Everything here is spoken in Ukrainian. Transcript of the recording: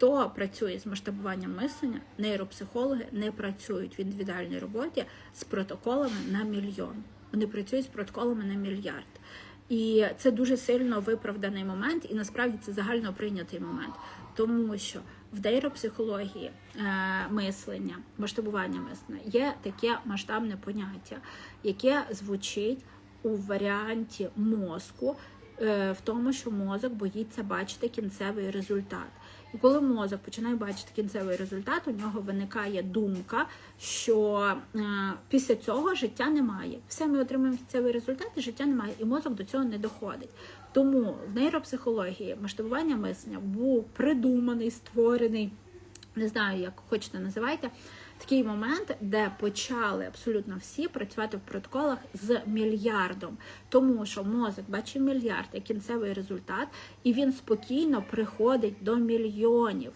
Хто працює з масштабуванням мислення, нейропсихологи не працюють в індивідуальній роботі з протоколами на мільйон. Вони працюють з протоколами на мільярд. І це дуже сильно виправданий момент, і насправді це загально прийнятий момент, тому що в нейропсихології е, мислення, масштабування мислення є таке масштабне поняття, яке звучить у варіанті мозку, в тому, що мозок боїться бачити кінцевий результат. І коли мозок починає бачити кінцевий результат, у нього виникає думка, що е, після цього життя немає. Все ми отримуємо кінцевий результат, і життя немає, і мозок до цього не доходить. Тому в нейропсихології масштабування мислення був придуманий, створений, не знаю, як хочете називайте, такий момент, де почали абсолютно всі працювати в протоколах з мільярдом, тому що мозок бачить мільярд як кінцевий результат, і він спокійно приходить до мільйонів.